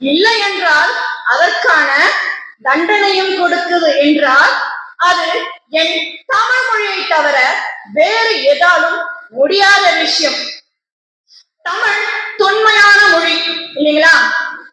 இல்லை என்றால் அதற்கான தண்டனையும் கொடுக்குது என்றால் அது என் தமிழ் மொழியை தவிர வேறு ஏதாலும் முடியாத விஷயம். தமிழ் தொன்மையான மொழி இல்லைங்களா?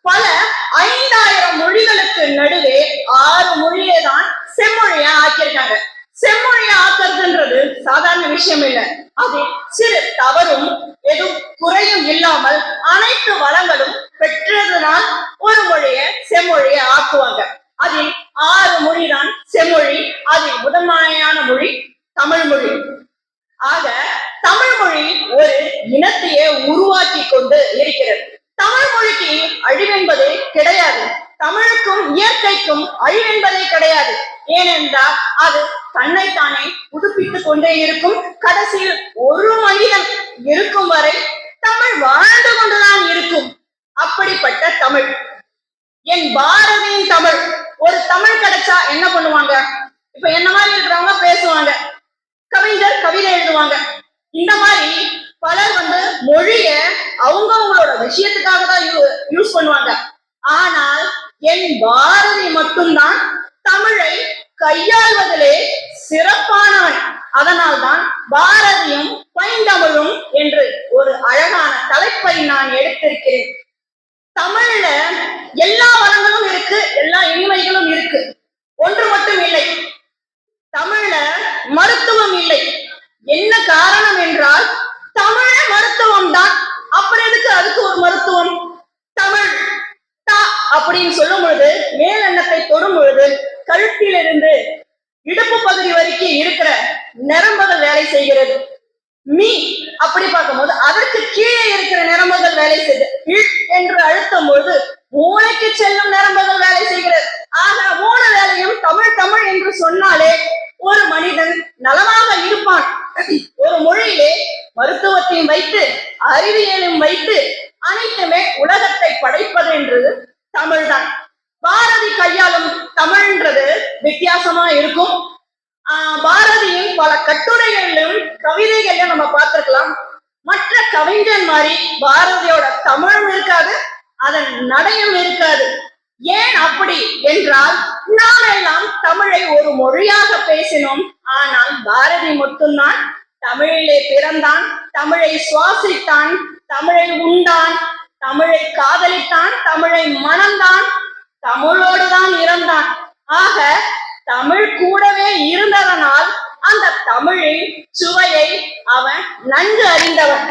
பல ஐந்தாயிரம் மொழிகளுக்கு நடுவே ஆறு மொழியை தான் செம்மொழியா ஆக்கியிருக்காங்க. செம்மொழியா ஆக்குறதுன்றது சாதாரண விஷயம் இல்லை. அது சிறு தவறும் எதுவும் குறையும் இல்லாமல் அனைத்து வளங்களும் பெற்றதுனால் ஒரு மொழியை செம்மொழியை ஆக்குவாங்க. அதில் ஆறு மொழி தான் செம்மொழி அதில் முதன்மையான மொழி தமிழ் மொழி. ஆக தமிழ் மொழி ஒரு இனத்தையே உருவாக்கி கொண்டு இருக்கிறது. தமிழ் மொழிக்கு அழிவென்பதே கிடையாது. தமிழுக்கும் இயற்கைக்கும் அழிவென்பதே கிடையாது. ஏனென்றால் அது தன்னைத்தானே புதுப்பித்துக் கொண்டே இருக்கும். கடைசியில் ஒரு மணி இருக்கும் வரை தமிழ் வாழ்ந்து கொண்டுதான் இருக்கும் அப்படிப்பட்ட தமிழ் என் பாரதியின் தமிழ். ஒரு தமிழ் கிடைச்சா என்ன பண்ணுவாங்க? இப்ப என்ன மாதிரி இருக்கிறவங்க பேசுவாங்க? கவிஞர் கவிதை எழுதுவாங்க. இந்த மாதிரி பலர் வந்து மொழிய அவங்கவங்களோட விஷயத்துக்காக தான் யூஸ் பண்ணுவாங்க. ஆனால் என் பாரதி மட்டும்தான் தமிழை கையாள்வதிலே சிறப்பானவன். அதனால்தான் பாரதியும் பைந்தமிழும் என்று ஒரு அழகான தலைப்பை நான் எடுத்திருக்கிறேன். தமிழ்ல எல்லா வளங்களும் இருக்கு எல்லா இனிமைகளும் இருக்கு. ஒன்று மட்டும் இல்லை. தமிழ்ல மருத்துவம் இல்லை. என்ன காரணம் என்றால் தமிழ மருத்துவம் தான் அப்புறம் எதுக்கு அதுக்கு ஒரு மருத்துவம்? தமிழ் தா அப்படின்னு சொல்லும் பொழுது மேலெண்ணத்தை தொடும் பொழுது கழுத்திலிருந்து இடுப்பு பகுதி வரைக்கும் இருக்கிற நரம்புகள் வேலை செய்கிறது. மீ அப்படி பார்க்கும்போது அதற்கு கீழே இருக்கிற நரம்புகள் வேலை செய்து இழ் என்று அழுத்தும் பொழுது மூளைக்கு செல்லும் நரம்புகள் வேலை செய்கிறது. ஆக மூணு வேலையும் தமிழ் தமிழ் என்று சொன்னாலே ஒரு மனிதன் நலமாக இருப்பான். ஒரு மொழியிலே மருத்துவத்தையும் வைத்து அறிவியலும் வைத்து அனைத்துமே உலகத்தை படைப்பது என்றது தமிழ்தான். பாரதி கையாளும் தமிழ்ன்றது வித்தியாசமா இருக்கும். ஆஹ் பாரதியின் பல கட்டுரைகளிலும் கவிதை இருக்கலாம் மற்ற கவிஞன் மாதிரி பாரதியோட தமிழும் இருக்காது அதன் நடையும் இருக்காது. ஏன் அப்படி என்றால் நாமெல்லாம் தமிழை ஒரு மொழியாக பேசினோம். ஆனால் பாரதி மட்டும்தான். தமிழிலே பிறந்தான் தமிழை சுவாசித்தான் தமிழை உண்டான் தமிழை காதலித்தான் தமிழை மணந்தான் தமிழோடு தான் இறந்தான். ஆக தமிழ் கூடவே இருந்ததனால் தமிழின் சுவையை அவன் நன்கு அறிந்தவன்.